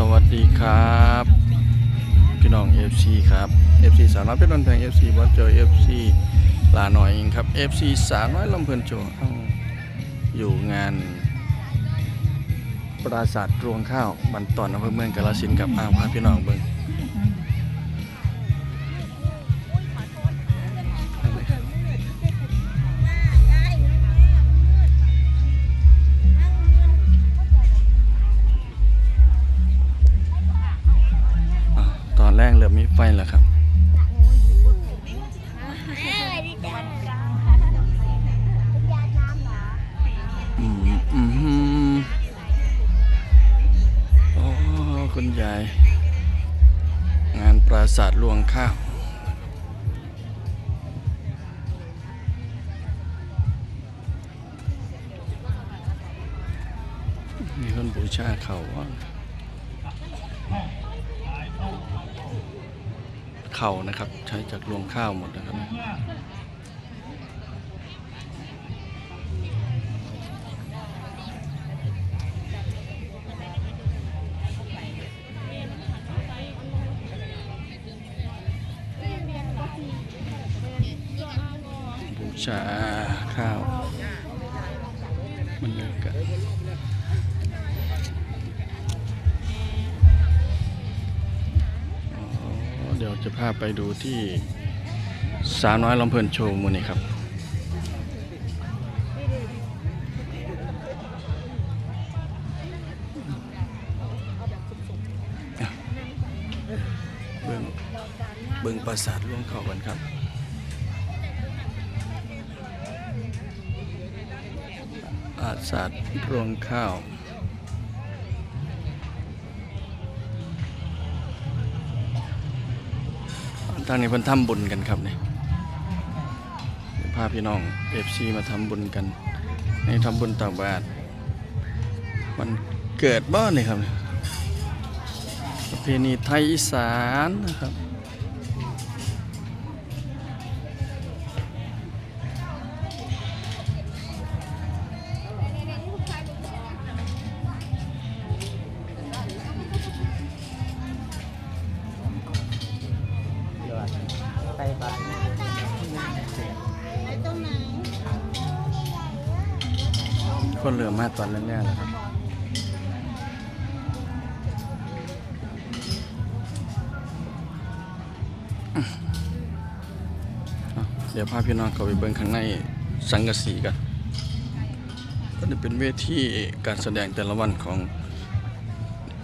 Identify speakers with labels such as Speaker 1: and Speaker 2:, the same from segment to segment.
Speaker 1: สวัสดีครับ พี่น้อง FC ครับ FC สาวน้อยเพชรนวันแพง FC วัดเจอ FC ลาหน่อยเองครับ FC สาวน้อยลำเพลินโจอยู่งาน ปราสาทรวงข้าวบันตอนอำเภอเมืองกาฬสินธุ์กับอ้าวพาพี่น้องเบิ้ง เริ่มมีไฟแล้วครับอืมอืมอืมโอ้คุณยาย งานปราสาทลวงข้าวมีคนบูชาเขาว่า ขานะครับ ใช้จากลวงข้าวหมดนะครับบูชาข้าวบรรยากา เดี๋ยวจะพาไปดูที่สาวน้อยลำเพลินโชว์มูนี่ครับ เบิ่งเบิ่งปราสาทหลวงเขากันครับอาสาทรวงข้าว ทางนี้เพิ่นทำบุญกันครับนี่ยพาพี่น้องเอฟซีมาทำบุญกันในทำบุญต่างบาทมันเกิดบ้านเลยครับประเพณีไทยอีสานนะครับ คนเหลือมาตอนแรกๆแล้วครับเดี๋ยวพาพี่น้องเข้าไปเบิ่งข้างในสังกะสีกัน ก็จะเป็นเวทีการแสดงแต่ละวันของ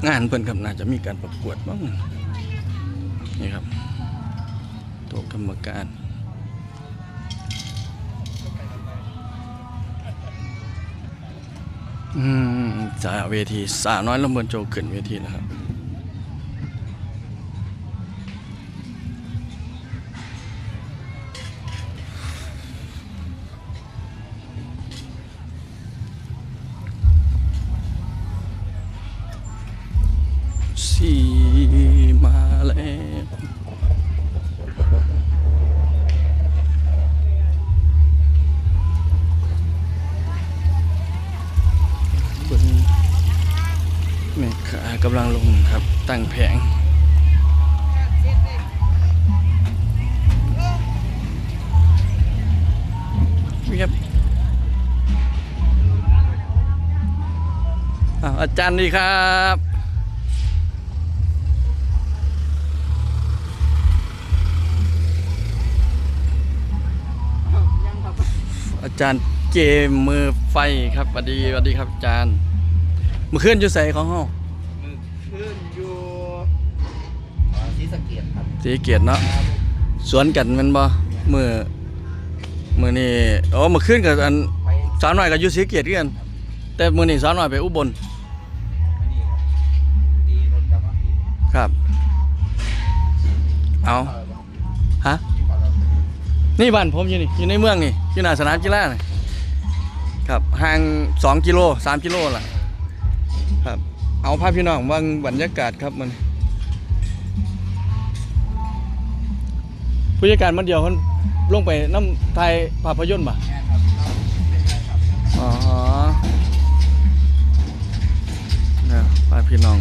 Speaker 1: งานเพิ่นครับน่าจะมีการประกวดบ้างนี่ครับโต๊ะกรรมการ อืมจากเวทีสาวน้อยลำเบินโจขึ้นเวทีนะครับ กำลังลงครับ ตั้งแผงนี่ครับอาจารย์ดีครับอาจารย์เกมมือไฟครับสวัสดีสวัสดีครับอาจารย์มือขึ้นอยู่ใส่ของห้อง
Speaker 2: สะเกียดครับ
Speaker 1: สีเกียรติเนาะสวนกันแมันบ่มือมือนี่อ๋อมือขึ้นกับอัน
Speaker 2: ไป
Speaker 1: สาวน้อยกับยูสีเกียรติคือกัน แต่มือนี่สาวน้อยไปอุบล
Speaker 2: อันนี้ครับดีรถกลับมาดี
Speaker 1: ครับ เอา
Speaker 2: เอาบ่
Speaker 1: ฮะ
Speaker 2: ที่ก่อนเรา
Speaker 1: นี่บ้านผมอยู่นี่อยู่ในเมืองนี่อยู่หน้าสนามกีฬานี่ครับห่าง2กิโล3กิโลล่ะครับ เอาภาพพี่น้องวางบรรยากาศครับมัน ผู้จัดการมันเดียวคนลงไปน้ำไทยภาพยนตร์ป่ะ
Speaker 2: อ๋
Speaker 1: อเนี่ยพาพี่น้อง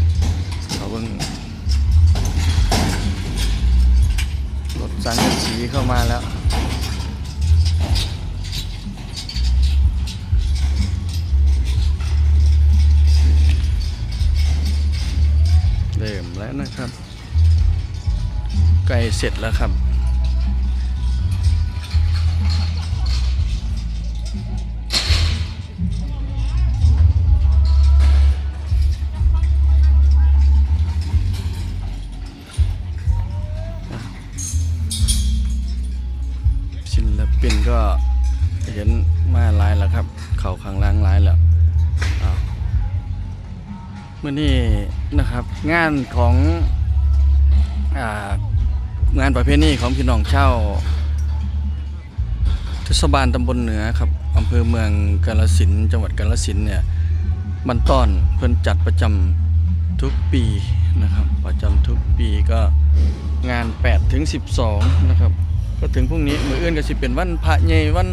Speaker 1: เขาบิ่งรถสังกะสีเข้ามาแล้วเริ่มแล้วนะครับใกล้เสร็จแล้วครับ ปินก็เห็นมาหลายแล้วครับ เข่าข้างล่างหลายแล้วเมื่อนี้นะครับงานขององานประเพณีของพี่น้องเช่าเทศบาลตำบลเหนือครับอำเภอเมืองกาฬสินจังหวัดกาฬสินเนี่ยมันต้อนเพิ่นจัดประจำทุกปีนะครับ ประจำทุกปีก็งาน8ถึง12 นะครับ ก็ถึงพรุ่งนี้มืออื่นก็สิเป็นวันพระใหญ่วัน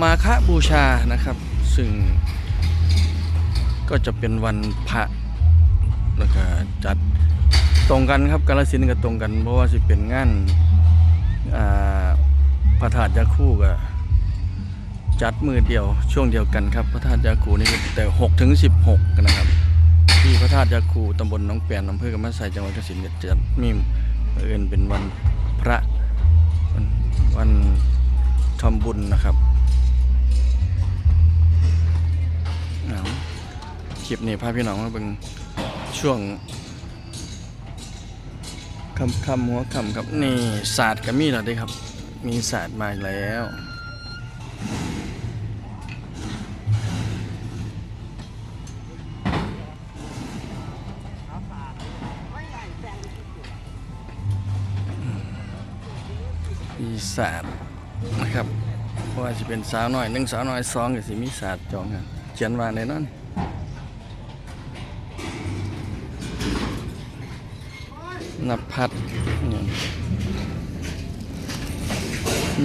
Speaker 1: มาฆบูชานะครับ ซึ่งก็จะเป็นวันพระแล้วก็จัดตรงกันครับกาลสินธุ์ก็ตรงกัน เพราะว่าสิเป็นงานพระธาตุยาคู่ก็จัดมือเดียวช่วงเดียวกันครับพระธาตุยาคูนี่แต่6ถึง16นะครับ ที่พระธาตุยาคูตำบลหน้องแปนอำเภอกำมะไสจังหวัดกาฬสินก็จะมีเออื่นเป็นวัน วันทำบุญนะครับเอาคลิปนี้พาพี่น้องมาเป็นช่วงคำคำหัวคำครับนี่ศาสตร์ก็มีแล้วเด้ครับ มีศาสตร์มาแล้ว มีศาสตร์นะครับเพราะว่าจะเป็นสาวน้อยหนึ่งสาวน้อยสองก็สิมีศาสตร์จองกันเขียนว่าในนั้นนับพัด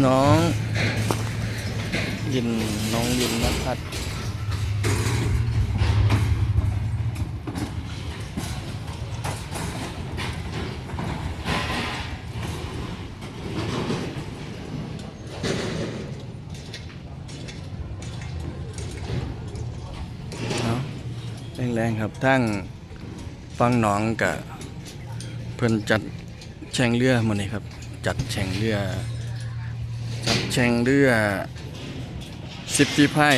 Speaker 1: น้องยินน้องยินนับพัด แรงครับทั้งฟังหนองกับเพิ่อนจัดแข่งเรือมานี่ครับ จัดแข่งเรือ จัดแข่งเรือสิบปีพาย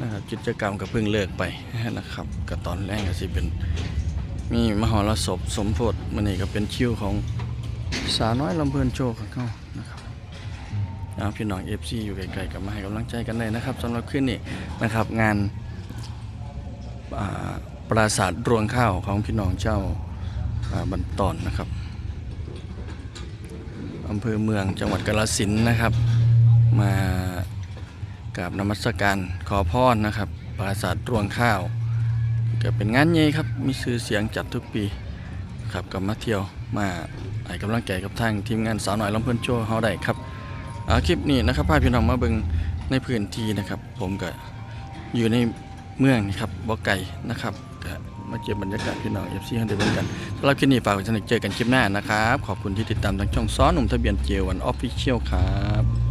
Speaker 1: นะครับกิจกรรมก็เพิ่งเลิกไปนะครับก็ตอนแรกก็สิเป็นมีมหรสพสมโพธิมันนี่ก็เป็นคิวของสาวน้อยลำเพลินโชว์ของเขานะครับเอาพี่น้องเอฟซีอยู่ไกลๆกับมาให้กำลังใจกันเลยนะครับสำหรับคืนนี้นะครับงาน ปราสาทรวงข้าวของพี่น้องเจ้าบันตอนนะครับอำเภอเมืองจังหวัดกาฬสินนะครับ มากราบนมัสการขอพรนะครับ ปราสาทรวงข้าวก็เป็นงานใหญ่ครับมีชื่อเสียงจัดทุกปีครับกับมาเที่ยวมาให้กำลังใจกับทางทีมงานสาวหน่อยลำเพิ่นโชว์เฮาได้ครับคลิปนี้นะครับพาพี่น้องมาเบิ่งในพื้นที่นะครับ ผมก็อยู่ใน เมืองนะครับบ่ไก่นะครับมาเก็บบรรยากาศพี่น้อง FC ให้ได้เบิ่งกันสำหรับคลิปนี้ฝากไว้สนุกเจอกันคลิปหน้านะครับ ขอบคุณที่ติดตามทางช่องซ้อนหนุ่มทะเบียนเจวันออฟฟิเชียลครับ